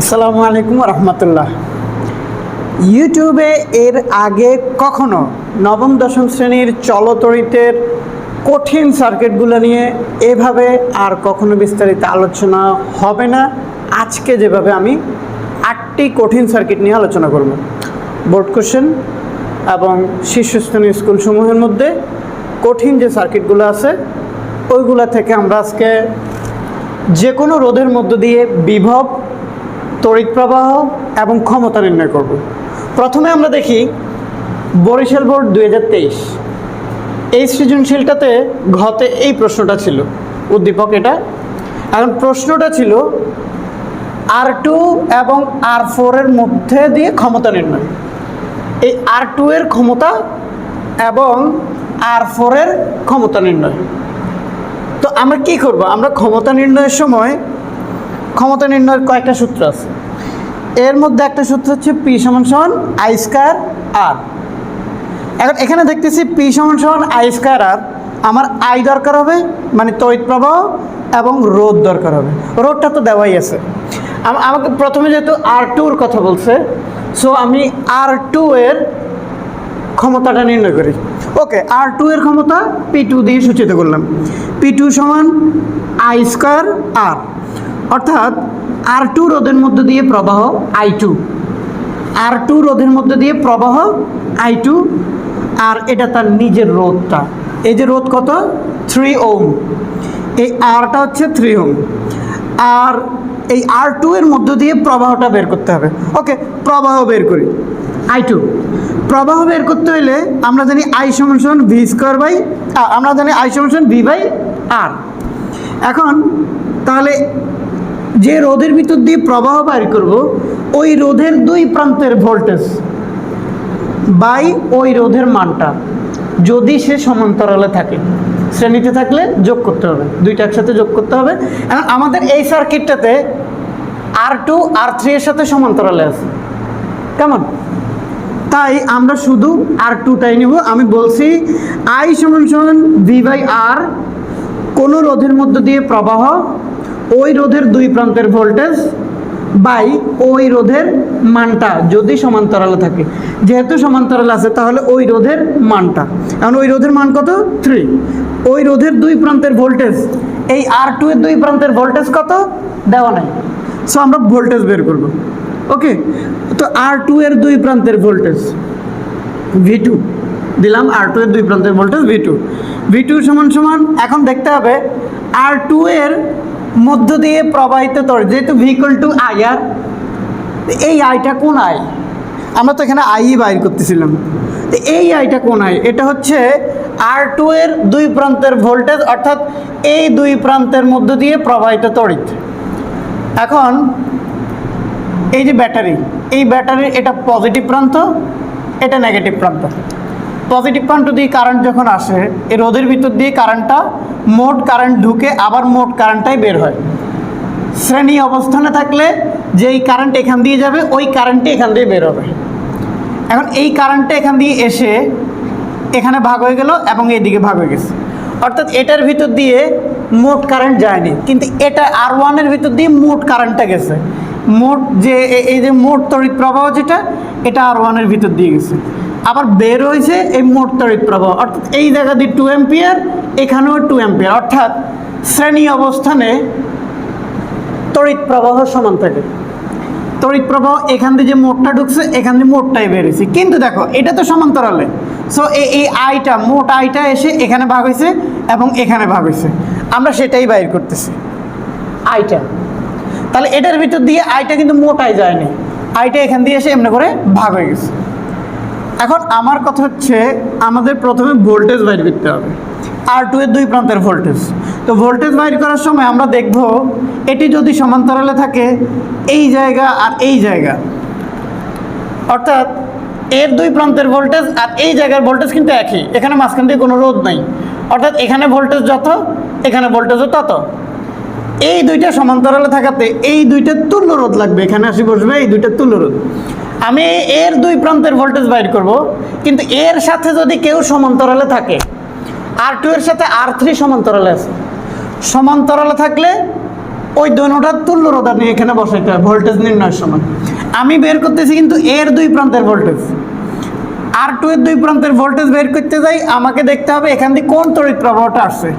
আসসালামু আলাইকুম রহমতুল্লাহ। ইউটিউবে এর আগে কখনো নবম, দশম শ্রেণির চলতরিতের কঠিন সার্কিটগুলো নিয়ে এভাবে আর কখনো বিস্তারিত আলোচনা হবে না। আজকে যেভাবে আমি আটটি কঠিন সার্কিট নিয়ে আলোচনা করব। বোর্ড কোশ্চেন এবং শীর্ষস্থানীয় স্কুলসমূহের মধ্যে কঠিন যে সার্কিটগুলো আছে, ওইগুলা থেকে আমরা আজকে যে কোনো রোধের মধ্য দিয়ে বিভব তড়িৎ প্রবাহ এবং ক্ষমতা নির্ণয় করব। প্রথমে আমরা দেখি বরিশাল বোর্ড দু হাজার তেইশ। এই সৃজনশীলটাতে ঘতে এই প্রশ্নটা ছিল, উদ্দীপক এটা। এখন প্রশ্নটা ছিল, আর টু এবং আর ফোরের মধ্যে দিয়ে ক্ষমতা নির্ণয়। এই আর টু এর ক্ষমতা এবং আর ফোরের ক্ষমতা নির্ণয়। তো আমরা কি করব? আমরা ক্ষমতা নির্ণয়ের সময় ক্ষমতা নির্ণয়ের কয়েকটা সূত্র আছে। এর মধ্যে একটা সূত্র হচ্ছে পি সমান সমান আই স্কোয়ার আর। এখন এখানে দেখতেছি পি সমান সমান আই স্কোয়ার আর। আমার আই দরকার হবে মানে তড়িৎ প্রবাহ এবং রোদ দরকার হবে। রোদটা তো দেওয়াই আছে। আমাকে প্রথমে যেহেতু আর টুর কথা বলছে সো আমি আর টু এর ক্ষমতাটা নির্ণয় করি। ওকে আর টু এর ক্ষমতা পি টু দিয়ে সূচিত করলাম। পি টু সমান আই স্কোয়ার আর। অর্থাৎ আর টু রোধের মধ্য দিয়ে প্রবাহ আই টু আর টু রোধের মধ্যে দিয়ে প্রবাহ আই টু আর এটা তার নিজের রোধটা। এই যে রোধ কত? থ্রি ওম এই আরটা হচ্ছে থ্রি ওম আর এই আর টু এর মধ্য দিয়ে প্রবাহটা বের করতে হবে। ওকে, প্রবাহ বের করি। আই টু প্রবাহ বের করতে হলে আমরা জানি আই সমান ভি স্কোয়ার বাই আমরা জানি আই সমান ভি বাই আর এখন তাহলে যে রোধের ভিতর দিয়ে প্রবাহ বাইর করব, ওই রোধের দুই প্রান্তের ভোল্টেজ বাই ওই রোধের মানটা। যদি সে সমান্তরালে থাকে, শ্রেণীতে থাকলে যোগ করতে হবে, দুইটা একসাথে যোগ করতে হবে। এখন আমাদের এই সার্কিটটাতে আর টু আর থ্রি এর সাথে সমান্তরালে আছে। কেমন? তাই আমরা শুধু আর টুটাই নিব। আমি বলছি আই সমান সমান ভি বাই আর কোনো রোধের মধ্য দিয়ে প্রবাহ ওই রোধের দুই প্রান্তের ভোল্টেজ বাই ওই রোধের মানটা যদি সমান্তরালে থাকে। যেহেতু সমান্তরাল আছে, তাহলে ওই রোধের মানটা। এখন ওই রোধের মান কত? থ্রি ওই রোধের দুই প্রান্তের ভোল্টেজ এই আর টু এর দুই প্রান্তের ভোল্টেজ কত? দেওয়া নাই। সো আমরা ভোল্টেজ বের করব। ওকে তো আর টু এর দুই প্রান্তের ভোল্টেজ ভি টু দিলাম আর টু এর দুই প্রান্তের voltage V two V two সমান সমান, এখন দেখতে হবে আর টু এর মধ্য দিয়ে প্রবাহিত তড়িৎ যেহেতু ভিকল টু আই আর এই আইটা কোন আয় আমরা তো এখানে আই বাইর করতেছিলাম। তো এই আইটা কোন আয় এটা হচ্ছে আর টু এর দুই প্রান্তের ভোল্টেজ অর্থাৎ এই দুই প্রান্তের মধ্য দিয়ে প্রবাহিত তড়িৎ। এখন, এই যে ব্যাটারি, এই ব্যাটারির এটা পজিটিভ প্রান্ত, এটা নেগেটিভ প্রান্ত। পজিটিভ প্রান্ত দিয়ে কারেন্ট যখন আসে, এই রোদের ভিতর দিয়ে কারেন্টটা মোট কারেন্ট ঢুকে আবার মোট কারেন্টটাই বের হয়। শ্রেণি অবস্থানে থাকলে যেই কারেন্ট এখান দিয়ে যাবে, ওই কারেন্টই এখান দিয়ে বের হবে। এখন এই কারেন্টটা এখান দিয়ে এসে এখানে ভাগ হয়ে গেল এবং এদিকে ভাগ হয়ে গেছে। অর্থাৎ এটার ভিতর দিয়ে মোট কারেন্ট যায়নি, কিন্তু এটা আর ওয়ানের ভিতর দিয়ে মোট কারেন্টটা গেছে। মোট যে এই যে মোট তড়িৎ প্রবাহ যেটা, এটা আর ওয়ানের ভিতর দিয়ে গেছে। আবার বের হয়েছে এই মোট তড়িৎ প্রবাহ। অর্থাৎ এই জায়গা দিয়ে টু অ্যাম্পিয়ার এখানেও টু অ্যাম্পিয়ার অর্থাৎ শ্রেণি অবস্থানে তড়িৎ প্রবাহ সমান থাকে। তড়িৎ প্রবাহ এখান দিয়ে যে মোটটা ঢুকছে, এখান দিয়ে মোটটাই বেরিয়েছে কিন্তু দেখো, এটা তো সমান্তরালে। সো এই আইটা, মোট আইটা এসে এখানে ভাগ হয়েছে এবং এখানে ভাগ হয়েছে। আমরা সেটাই বাইর করতেছি। আইটা। তাহলে এটার ভিতর দিয়ে আইটা কিন্তু মোট আই যায়নি। আইটা এখান দিয়ে এসে এমনি করে ভাগ হয়ে গেছে। এখন আমার কথা হচ্ছে, আমাদের প্রথমে ভোল্টেজ বাইর করতে হবে। আর টু এর দুই প্রান্তের ভোল্টেজ তো ভোল্টেজ বাইর করার সময় আমরা দেখব, এটি যদি সমান্তরালে থাকে, এই জায়গা আর এই জায়গা। অর্থাৎ এর দুই প্রান্তের ভোল্টেজ আর এই জায়গার ভোল্টেজ কিন্তু একই। এখানে মাঝখান দিয়ে কোনো রোধ নাই। অর্থাৎ এখানে ভোল্টেজ যত, এখানে ভোল্টেজও তত। এই দুইটা সমান্তরালে থাকাতে এই দুইটা তুল্য রোধ লাগবে। এখানে আসি বসবে, এই দুইটা তুল্য রোধ। আমি এর দুই প্রান্তের ভোল্টেজ বাইর করব, কিন্তু এর সাথে যদি কেউ সমান্তরালে থাকে আর টু এর সাথে আর থ্রি সমান্তরালে আছে। সমান্তরালে থাকলে ওই দোনোটার তুল্য রোধ নিয়ে এখানে বসাইতে হয় ভোল্টেজ নির্ণয়ের সময়। আমি বের করতেছি কিন্তু এর দুই প্রান্তের ভোল্টেজ আর টু এর দুই প্রান্তের ভোল্টেজ বের করতে যাই, আমাকে দেখতে হবে এখান দিয়ে কোন তড়িৎ প্রবাহটা আসছে।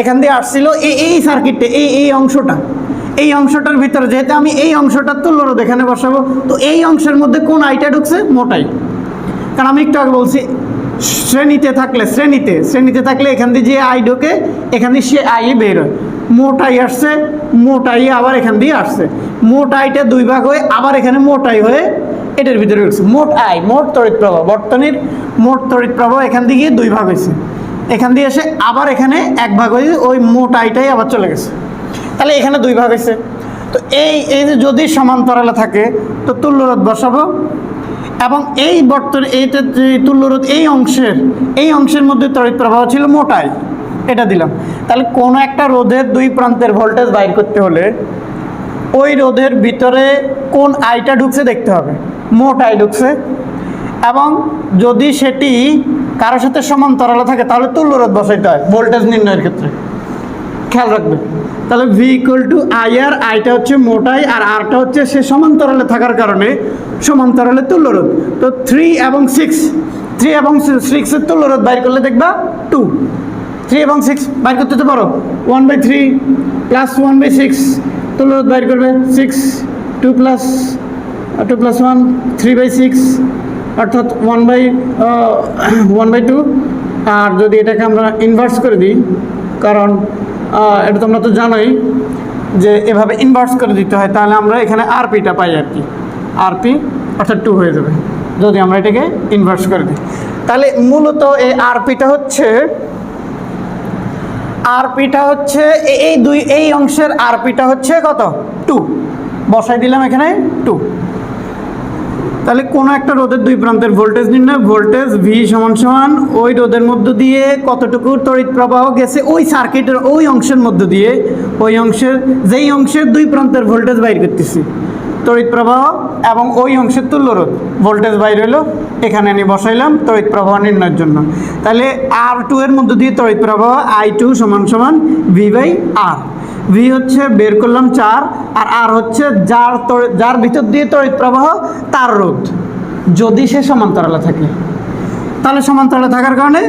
এখান দিয়ে আসছিল এই এই সার্কিটে এই এই অংশটা। এই অংশটার ভিতরে, যেহেতু আমি এই অংশটার তুল্য রোধ এখানে বসাবো, তো এই অংশের মধ্যে কোন আইটা ঢুকছে? মোটাই কারণ আমি একটু আগে বলছি, শ্রেণীতে থাকলে শ্রেণীতে শ্রেণীতে থাকলে এখান দিয়ে যে আই ঢোকে, এখান দিয়ে সে আই বের হয়। মোট আই আসছে, মোট আই আবার এখান দিয়ে আসছে। মোট আইটা দুই ভাগ হয়ে আবার এখানে মোট আই হয়ে এটার ভিতরে ঢুকছে। মোট আই, মোট তড়িৎ প্রবাহ, বর্তনীর মোট তড়িৎ প্রবাহ এখান দিয়ে গিয়ে দুই ভাগ হয়েছে। এখান দিয়ে এসে আবার এখানে এক ভাগ হয়ে ওই মোট আইটাই আবার চলে গেছে। তাহলে এখানে দুই ভাগ হয়েছে। তো এই এই যে যদি সমান্তরালে থাকে, তো তুল্যরোধ বসাবো। এবং এই বর্তন, এইটা যে তুল্যরোধ এই অংশের এই অংশের মধ্যে তড়িৎ প্রবাহ ছিল মোটাই। এটা দিলাম। তাহলে কোনো একটা রোধের দুই প্রান্তের ভোল্টেজ বাইর করতে হলে ওই রোধের ভিতরে কোন আইটা ঢুকছে দেখতে হবে। মোট আই ঢুকছে। এবং যদি সেটি কারোর সাথে সমান্তরালে থাকে, তাহলে তুল্যরোধ বসাইতে হয়, ভোল্টেজ নির্ণয়ের ক্ষেত্রে। খেয়াল রাখবে তাহলে V equal to I R আইটা হচ্ছে মোটাই আর আরটা হচ্ছে সে সমান্তরালে থাকার কারণে সমান্তরালে তুল্যরোধ। তো থ্রি এবং সিক্স থ্রি এবং সিক্সের তুল্যরোধ বাইর করলে দেখবা টু থ্রি এবং সিক্স বাইর করতে তো পারো। One by three plus one by six তুল্যরোধ বাইর করবে six two plus two plus one three by six অর্থাৎ one by one by two আর যদি এটাকে আমরা ইনভার্স করে দিই, কারণ এটা তোমরা তো জানোই যে এভাবে ইনভার্স করে দিতে হয়, তাহলে আমরা এখানে আরপিটা পাই আর কি। আরপি অর্থাৎ টু হয়ে যাবে, যদি আমরা এটাকে ইনভার্স করে দিই। তাহলে মূলত এই আরপিটা হচ্ছে আরপিটা হচ্ছে, এই দুই, এই অংশের আরপিটা হচ্ছে কত? টু বসাই দিলাম এখানে টু তাহলে কোনো একটা রোদের দুই প্রান্তের ভোল্টেজ নির্ণয়, ভোল্টেজ ভি সমান সমান ওই রোদের মধ্য দিয়ে কতটুকু তড়িৎ প্রবাহ গেছে ওই সার্কিটের ওই অংশের মধ্য দিয়ে, ওই অংশের, যেই অংশের দুই প্রান্তের ভোল্টেজ বাইর করতেছি। তড়িৎ প্রবাহ এবং ওই অংশের তুল্য রোধ। ভোল্টেজ বাইর হলো এখানে আমি বসাইলাম তড়িৎ প্রবাহ নির্ণয়ের জন্য। তাহলে আর টু এর মধ্য দিয়ে তড়িৎ প্রবাহ আই টু সমান সমান ভি বাই আর ভি হচ্ছে বের করলাম চার, আর আর হচ্ছে যার যার ভিতর দিয়ে তড়িৎ প্রবাহ তার রোধ যদি সে সমান্তরালে থাকে। তাহলে সমান্তরালে থাকার কারণে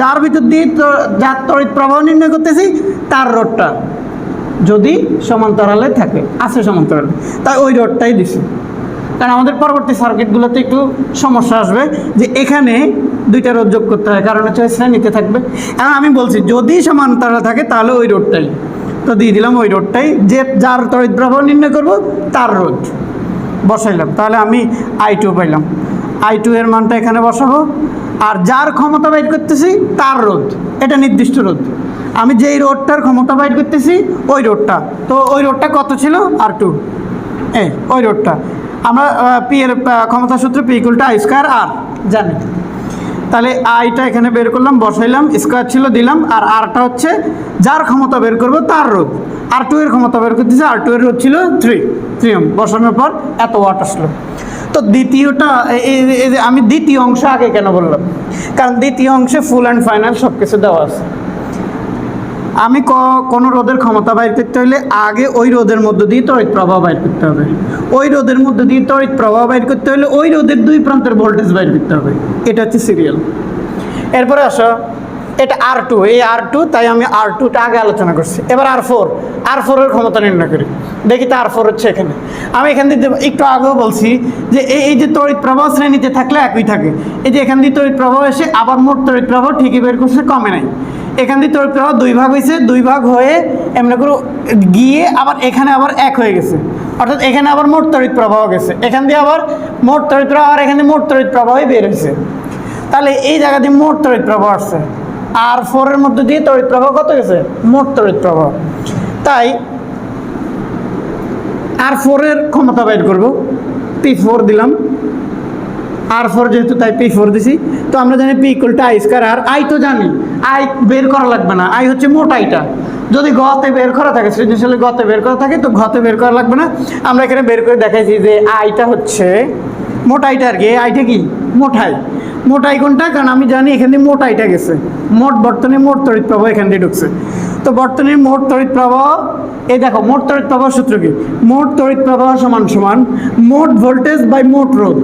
যার ভিতর দিয়ে যার তড়িৎ প্রবাহ নির্ণয় করতেছি, তার রোধটা যদি সমান্তরালে থাকে, আছে সমান্তরালে। তাই ওই রোধটাই দিছি। কারণ আমাদের পরবর্তী সার্কিটগুলোতে একটু সমস্যা আসবে যে এখানে দুইটা রোধ যোগ করতে হয়। কারণ হচ্ছে শ্রেণীতে থাকবে। এখন আমি বলছি, যদি সমান্তরালে থাকে, তাহলে ওই রোধটাই। তো দিয়ে দিলাম ওই রোডটাই। যে যার প্রবাহ নির্ণয় করব, তার রোড বসাইলাম। তাহলে আমি আই টু পাইলাম। আই টু এর মানটা এখানে বসাবো। আর যার ক্ষমতা বাইর করতেছি, তার রোধ এটা নির্দিষ্ট রোধ আমি যেই রোডটার ক্ষমতা বাইর করতেছি, ওই রোডটা। তো ওই রোডটা কত ছিল? আর টু এই, ওই রোডটা। আমরা পি এর ক্ষমতা সূত্র পি ইকুয়ালটা আই স্কোয়ার আর জানি। তাহলে আইটা এখানে বের করলাম, বসাইলাম স্কোয়ার ছিল, দিলাম, আর আরটা হচ্ছে যার ক্ষমতা বের করব তার রোধ। আর টু এর ক্ষমতা বের করতেছে আর টু এর রোধ ছিল থ্রি থ্রি ওম বসানোর পর এত ওয়াট আসলো। তো দ্বিতীয়টা আমি দ্বিতীয় অংশ আগে কেন বললাম? কারণ দ্বিতীয় অংশে ফুল অ্যান্ড ফাইনাল সব কিছু দেওয়া আছে। আমি ক- কোনো রোদের ক্ষমতা বাইর করতে হলে আগে ওই রোদের মধ্য দিয়ে তড়িৎ প্রবাহ বাইর করতে হবে। ওই রোদের মধ্য দিয়ে তড়িৎ প্রবাহ বাইর করতে হলে ওই রোদের দুই প্রান্তের ভোল্টেজ বাইর করতে হবে। এটা হচ্ছে সিরিয়াল এরপরে আসো, এটা আর টু এই আর টু তাই আমি আর টুটা আগে আলোচনা করছি। এবার আর ফোর আর ফোরের ক্ষমতা নির্ণয় করি। দেখি তো আর ফোর হচ্ছে এখানে। আমি এখান দিয়ে একটু আগেও বলছি যে এই যে তড়িৎ প্রবাহ শ্রেণীতে থাকলে একই থাকে। এই যে এখান দিয়ে তড়িৎ প্রবাহ এসে আবার মোট তড়িৎ প্রবাহ ঠিকই বের করছে, কমে নাই। এখান দিয়ে তড়িৎ প্রবাহ দুই ভাগ হয়েছে, দুই ভাগ হয়ে এমনি করে গিয়ে আবার এখানে আবার এক হয়ে গেছে। অর্থাৎ এখানে আবার মোট তড়িৎ প্রবাহ গেছে। এখান দিয়ে আবার মোট তড়িৎ প্রবাহ আর এখানে মোট তড়িৎ প্রবাহই বের হয়েছে। তাহলে এই জায়গা দিয়ে মোট তড়িৎ প্রবাহ আসছে। আর ফোরের মধ্যে দিয়ে তড়িৎ প্রবাহ কত গেছে? মোট তড়িৎ প্রবাহ। তাই আর ফোরের ক্ষমতা বাইর করব। পি ফোর দিলাম। আর ফোর যেহেতু তাই পি ফোর দিছি, তো আমরা জানি P equal to I square R I তো জানি আই বের করা লাগবে না আই হচ্ছে মোট আইটা যদি গতে বের করা থাকে, সৃজনশীলে গতে বের করা থাকে, তো ঘতে বের করা লাগবে না। আমরা এখানে বের করে দেখাইছি যে আইটা হচ্ছে মোট আইটা আর কি আইটা কি? মোটাই মোটাই কোনটা? কারণ আমি জানি এখান দিয়ে মোট আইটা গেছে। মোট বর্তনে, মোট তড়িৎ প্রবাহ এখান দিয়ে ঢুকছে। তো বর্তনীর মোট তড়িৎ প্রবাহ, এই দেখো, মোট তড়িৎ প্রবাহ সূত্র কি? মোট তড়িৎ প্রবাহ সমান সমান মোট ভোল্টেজ বাই মোট রোধ।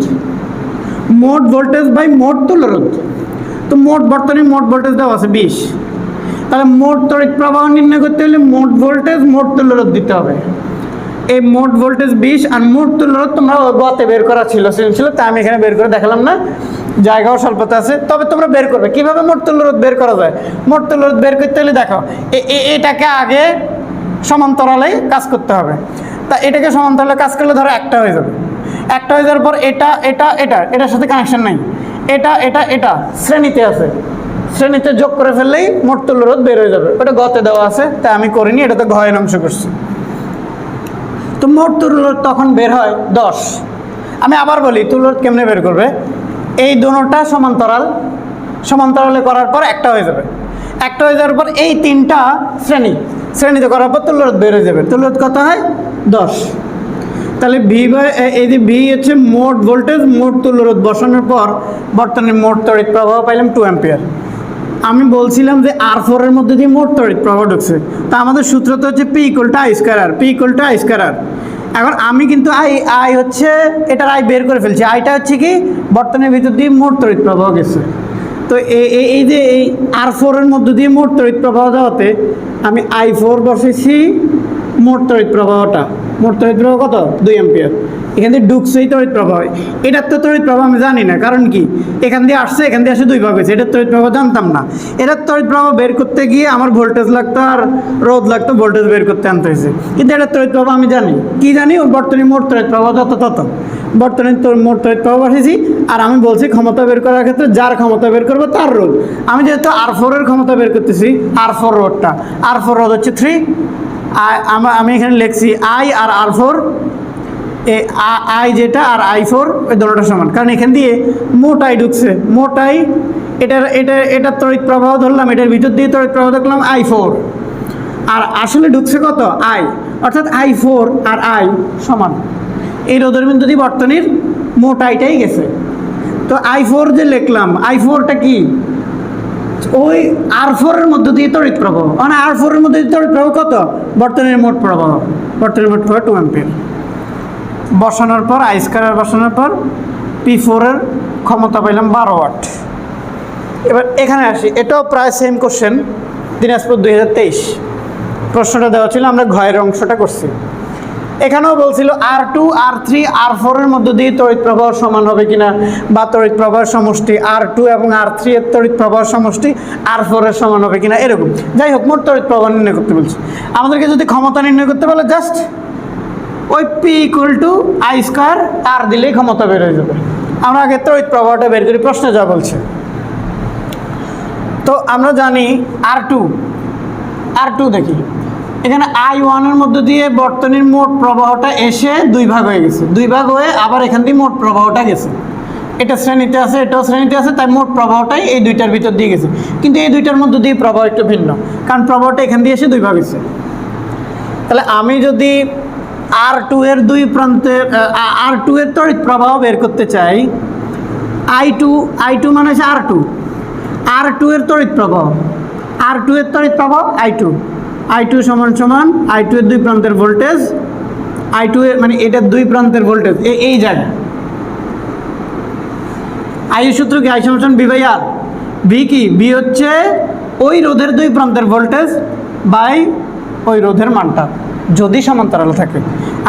মোট ভোল্টেজ বাই মোট তুলরোধ তো মোট বর্তমানে মোট ভোল্টেজ দেওয়া আছে বিশ। তাহলে মোট তড়িৎ প্রবাহ নির্ণয় করতে হলে মোট ভোল্টেজ মোট তুলরোধ দিতে হবে। এই মোট ভোল্টেজ বিশ আর মোট তুলরোধ তোমরা গতে বের করা ছিল ছিল তাই আমি এখানে বের করে দেখালাম না। জায়গাও স্বল্পতা আছে, তবে তোমরা বের করবে। কীভাবে মোট তুলরোধ বের করা যায়? মোট তুলরোধ বের করতে হলে দেখো এটাকে আগে সমান্তরালে কাজ করতে হবে। তা এটাকে সমান্তরালে কাজ করলে ধরো একটা হয়ে যাবে। একটা হয়ে যাওয়ার পর এটা এটা এটা, এটার সাথে কানেকশন নাই। এটা এটা এটা শ্রেণীতে আছে। শ্রেণীতে যোগ করে ফেললেই মোট তুলরোধ বের হয়ে যাবে। ওটা গতে দেওয়া আছে, তাই আমি করিনি এটা তো ঘয়ের অংশ করছি। তো মোট তুলরোধ তখন বের হয় দশ। আমি আবার বলি তুলরোধ কেমনে বের করবে? এই দুটোটা সমান্তরাল, সমান্তরালে করার পর একটা হয়ে যাবে। একটা হয়ে যাওয়ার পর এই তিনটা শ্রেণি, শ্রেণীতে করার পর তুলরোধ বের হয়ে যাবে। তুলরোধ কত হয়? দশ। তাহলে ভি বাই এই যে ভি হচ্ছে মোট ভোল্টেজ মোট তুলরোধ বসানোর পর বর্তমানে মোট তড়িৎ প্রবাহ পাইলাম টু অ্যাম্পিয়ার আমি বলছিলাম যে আর ফোরের মধ্যে দিয়ে মোট তড়িৎ প্রবাহ ঢুকছে। তা আমাদের সূত্র তো হচ্ছে P equal to I square R P equal to I R এখন আমি কিন্তু আই আই হচ্ছে, এটার আই বের করে ফেলছি। আইটা হচ্ছে কি, বর্তমানের ভিতর দিয়ে মোট তড়িৎ প্রবাহ গেছে। তো এই যে এই আর ফোরের মধ্য দিয়ে মোট তড়িৎ প্রবাহ যাওয়াতে আমি আই ফোর বসেছি মোট তড়িৎ প্রবাহটা। মোট তড়িৎ প্রবাহ কত? দুই অ্যাম্পিয়ার এখান দিয়ে ঢুকছেই তড়িৎ প্রবাহ এটার তো তড়িৎ প্রবাহ আমি জানি না, কারণ কি? এখান দিয়ে আসছে, এখান দিয়ে আসে দুই ভাগ এটার তড়িৎ প্রবাহ জানতাম না। এটার তড়িৎ প্রবাহ বের করতে গিয়ে আমার ভোল্টেজ লাগতো আর রোধ লাগতো ভোল্টেজ বের করতে আনতে হয়েছে। কিন্তু এটার তড়িৎ প্রবাহ আমি জানি। কি জানি? ওর বর্তমানে মোট তড়িৎ প্রবাহ যত তত। বর্তমানে তোর মোট তড়িৎ প্রবাহ বসেছি, আর আমি বলছি ক্ষমতা বের করার ক্ষেত্রে যার ক্ষমতা বের করব তার রোধ। আমি যেহেতু আর ফোরের ক্ষমতা বের করতেছি আর ফোর রোধটা। আর ফোর রোধ হচ্ছে থ্রি আমি এখানে লিখছি আই আর আর ফোর, এ আই যেটা আর আই ফোর ওই দোনোটা সমান। কারণ এখান দিয়ে মোট আই ঢুকছে। মোট আই এটার, এটা, এটার তড়িৎ প্রবাহ ধরলাম, এটার ভিতর দিয়ে তড়িৎ প্রবাহ দেখলাম আই ফোর। আর আসলে ঢুকছে কত? আই। অর্থাৎ আই ফোর আর আই সমান। এই রোধের বিন্দু দিয়ে বর্তনীর মোট আইটাই গেছে। তো আই ফোর যে লিখলাম, আই ফোরটা কি? ওই আর ফোরের মধ্যে দিয়ে তড়িৎ প্রবাহ। মানে আর ফোরের মধ্যে দিয়ে তড়িৎ প্রবাহ কত? বর্তনের মোট প্রবাহ। বর্তনের মোট প্রবাহ টু অ্যাম্পিয়ার বসানোর পর আইসকার বসানোর পর পি ফোরের ক্ষমতা পাইলাম বারো ওয়াট। এবার এখানে আসি। এটাও প্রায় সেম কোশ্চেন দিনাজপুর দুই হাজার তেইশ। প্রশ্নটা দেওয়া ছিল, আমরা ঘয়ের অংশটা করছি। এখানেও বলছিল আর টু আর থ্রি আর ফোরের মধ্যে দিয়ে তড়িৎ প্রবাহ সমান হবে কিনা বা তড়িৎ প্রবাহের সমষ্টি আর টু এবং আর থ্রি এর তড়িৎ প্রবাহের সমষ্টি আর ফোরের সমান হবে কিনা এরকম। যাই হোক, মোট তড়িৎ প্রবাহ নির্ণয় করতে বলছি। আমাদেরকে যদি ক্ষমতা নির্ণয় করতে বলে জাস্ট ওই P equal to I square R দিলেই ক্ষমতা বের হয়ে যাবে। আমরা আগে তড়িৎ প্রবাহটা বের করি, প্রশ্নে যা বলছে। তো আমরা জানি আর টু আর টু দেখি। এখানে আই ওয়ানের মধ্য দিয়ে বর্তনীর মোট প্রবাহটা এসে দুই ভাগ হয়ে গেছে। দুই ভাগ হয়ে আবার এখান দিয়ে মোট প্রবাহটা গেছে। এটা শ্রেণীতে আছে, এটাও শ্রেণীতে আছে, তাই মোট প্রবাহটাই এই দুইটার ভিতর দিয়ে গেছে। কিন্তু এই দুইটার মধ্যে দিয়ে প্রবাহ একটু ভিন্ন, কারণ প্রবাহটা এখান দিয়ে এসে দুই ভাগ হয়েছে। তাহলে আমি যদি আর টু এর দুই প্রান্তে আর টু এর তড়িৎ প্রবাহ বের করতে চাই আই টু আই টু মানে হচ্ছে আর টু আর টু এর তড়িৎ প্রবাহ। আর টু এর তড়িৎ প্রবাহ আই টু আই টু সমান সমান আই টু এর দুই প্রান্তের ভোল্টেজ আই টু এর মানে এটার দুই প্রান্তের ভোল্টেজ এই জায়গা আই সূত্র কি? আই সমান বি বাই আর ভি কি? বি হচ্ছে ওই রোধের দুই প্রান্তের ভোল্টেজ বাই ওই রোধের মানটা, যদি সমান্তরালে থাকে।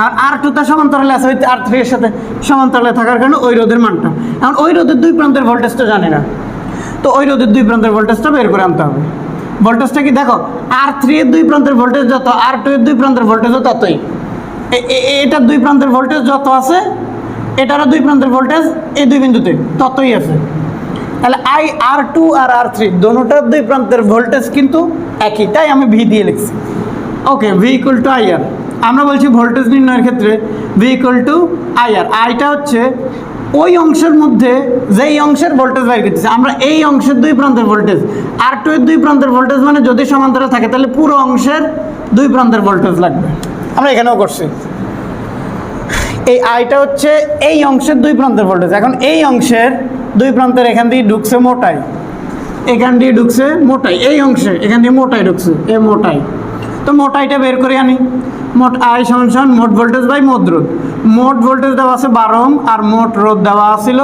আর আর টুটা সমান্তরালে আছে, ওই আর থ্রি এর সাথে সমান্তরালে থাকার কারণে ওই রোধের মানটা। এখন ওই রোধের দুই প্রান্তের ভোল্টেজটা জানি না। তো ওই রোধের দুই প্রান্তের ভোল্টেজটা বের করে আনতে হবে। ভোল্টেজটা কি? দেখো আর থ্রি এর দুই প্রান্তের ভোল্টেজ যত আর টু এর দুই প্রান্তের ভোল্টেজও ততই। এটার দুই প্রান্তের ভোল্টেজ যত আছে, এটারও দুই প্রান্তের ভোল্টেজ এই দুই বিন্দুতে, ততই আছে। তাহলে আই আর টু আর আর থ্রি দোনোটার দুই প্রান্তের ভোল্টেজ কিন্তু একই। তাই আমি ভি দিয়ে লিখছি। Okay V equal to I R আমরা বলছি ভোল্টেজ নির্ণয়ের ক্ষেত্রে V equal to I R আইটা হচ্ছে ওই অংশের মধ্যে যেই অংশের ভোল্টেজ বাইর করতেছে আমরা এই অংশের দুই প্রান্তের ভোল্টেজ আর টু এর দুই প্রান্তের ভোল্টেজ মানে যদি সমান্তরাল থাকে তাহলে পুরো অংশের দুই প্রান্তের ভোল্টেজ লাগবে। আমরা এখানেও করছি। এই আইটা হচ্ছে এই অংশের দুই প্রান্তের ভোল্টেজ এখন এই অংশের দুই প্রান্তের এখান দিয়ে ঢুকছে মোটাই। এখান দিয়ে ঢুকছে মোটাই এই অংশে এখান দিয়ে মোটাই ঢুকছে এ মোটাই। তো মোট আইটা বের করে আনি মোট আই সমান মোট ভোল্টেজ বাই মোট রোধ। মোট ভোল্টেজ দেওয়া আছে বারো আর মোট রোধ দেওয়া ছিল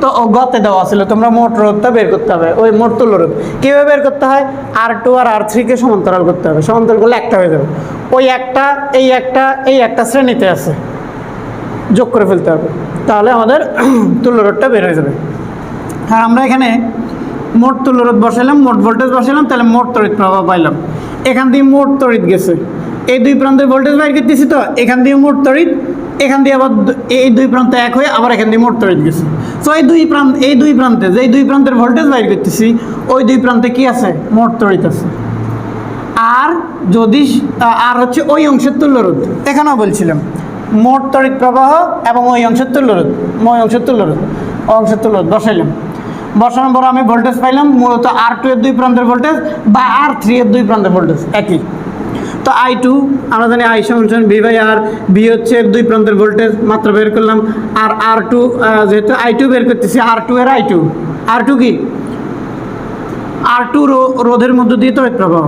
তো গতে দেওয়া ছিল তোমরা মোট রোধটা বের করতে হবে। ওই মোট তুল্য রোধ। কীভাবে বের করতে হয়? আর টু আর আর থ্রিকে সমান্তরাল করতে হবে। সমান্তরাল করলে একটা হয়ে যাবে। ওই একটা, এই একটা এই একটা শ্রেণীতে আছে। যোগ করে ফেলতে হবে। তাহলে আমাদের তুল্য রোধটা বের হয়ে যাবে। আর আমরা এখানে মোট তুল্যরোধ বসাইলাম, মোট ভোল্টেজ বসাইলাম, তাহলে মোট তড়িৎ প্রবাহ পাইলাম। এখান দিয়ে মোট তড়িৎ গেছে। এই দুই প্রান্তের ভোল্টেজ বাইর করতেছি তো, এখান দিয়ে মোট তড়িৎ, এখান দিয়ে আবার এই দুই প্রান্ত এক হয়ে আবার এখান দিয়ে মোট তড়িৎ গেছে। তো এই দুই প্রান্ত এই দুই প্রান্তে যে দুই প্রান্তের ভোল্টেজ বাইর করতেছি, ওই দুই প্রান্তে কি আছে? মোট তড়িৎ আছে। আর যদি আর হচ্ছে ওই অংশের তুল্যরোধ, এখানেও বলছিলাম, মোট তড়িৎ প্রবাহ এবং ওই অংশের তুল্যরোধ, ওই অংশের তুল্যরোধ ওই অংশের তুল্যরোধ, বসাইলাম। বসানোর পর আমি ভোল্টেজ পাইলাম, মূলত আর টু এর দুই প্রান্তের ভোল্টেজ বা আর থ্রি এর দুই প্রান্তের ভোল্টেজ একই। তো আই টু আমরা জানি আই সমান ভি বাই আর বি হচ্ছে দুই প্রান্তের ভোল্টেজ মাত্র বের করলাম। আর আর টু যেহেতু আই টু বের করতেছি আর টু এর আই টু আর টু কি? আর টু রোধের মধ্য দিয়ে তড়িৎ প্রবাহ।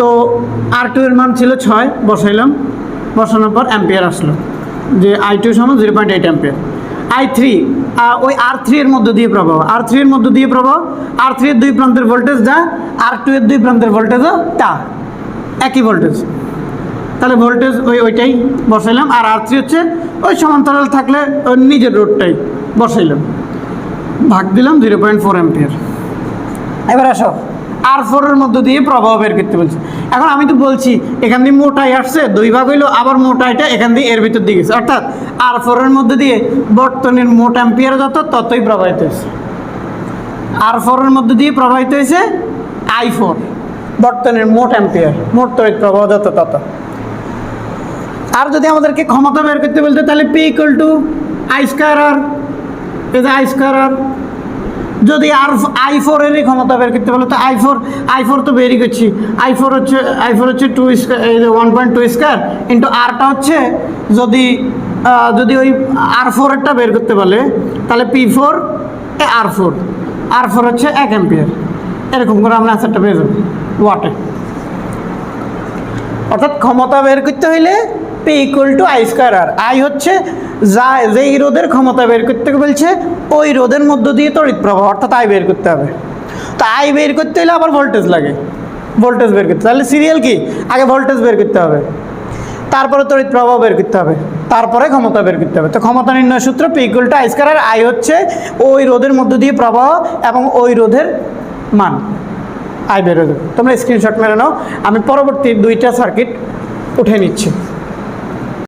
তো আর টু এর মান ছিল ছয়, বসাইলাম। বসানোর পর অ্যাম্পিয়ার আসলো যে আই টু সমান zero point eight ampere I three ওই আর থ্রি এর মধ্য দিয়ে প্রবাহ। আর থ্রি এর মধ্য দিয়ে প্রবাহ, আর থ্রি এর দুই প্রান্তের ভোল্টেজ যা, আর টু এর দুই প্রান্তের ভোল্টেজও তা। একই ভোল্টেজ তাহলে ভোল্টেজ ওই ওইটাই বসাইলাম, আর আর থ্রি হচ্ছে ওই সমান্তরাল থাকলে ওই নিজের রোডটাই বসাইলাম। ভাগ দিলাম জিরো পয়েন্ট ফোর অ্যাম্পিয়ার এবার আসো। আর ফোরের মধ্য দিয়ে প্রবাহ বের করতে বলছে। এখন আমি তো বলছি, এখান দিয়ে মোটাই আসছে, দুই ভাগ হইল, আবার মোটাইটা এখান দিয়ে এর ভিতর দিয়ে গেছে। অর্থাৎ আর ফোরের মধ্যে দিয়ে বর্তনের মোট অ্যাম্পিয়ার যত, ততই প্রবাহিত হয়েছে। আর ফোরের মধ্যে দিয়ে প্রবাহিত হয়েছে আই ফোর বর্তনের মোট অ্যাম্পিয়ার, মোট তড়িৎ প্রবাহ যত, তত। আর যদি আমাদেরকে ক্ষমতা বের করতে বলতে, তাহলে P equal to I square R এই যে আই স্কোয়ার আর যদি আর আই ফোরেরই ক্ষমতা বের করতে বলো তো আই ফোর আই ফোর তো বেরই করছি। আই ফোর হচ্ছে, আই ফোর হচ্ছে two square one point two square into আরটা হচ্ছে যদি যদি ওই আর ফোরেরটা বের করতে বলে তাহলে পি ফোর, এ আর ফোর আর ফোর হচ্ছে এক অ্যাম্পিয়ার এরকম করে আমরা অ্যান্সারটা পেয়ে যাব ওয়াটে অর্থাৎ ক্ষমতা বের করতে হইলে P equal to I square R I হচ্ছে যা, যেই রোধের ক্ষমতা বের করতে বলছে, ওই রোধের মধ্য দিয়ে তড়িৎ প্রবাহ, অর্থাৎ আই বের করতে হবে। তো আই বের করতে হলে আবার ভোল্টেজ লাগে। ভোল্টেজ বের করতে, তাহলে সিরিয়াল কি? আগে ভোল্টেজ বের করতে হবে। তারপরে তড়িৎ প্রবাহ বের করতে হবে। তারপরে ক্ষমতা বের করতে হবে। তো ক্ষমতা নির্ণয় সূত্র P equal to I square R I হচ্ছে ওই রোধের মধ্য দিয়ে প্রবাহ এবং ওই রোধের মান। আই বের তোমরা স্ক্রিনশট মেরে নাও। আমি পরবর্তী দুইটা সার্কিট উঠে নিচ্ছি।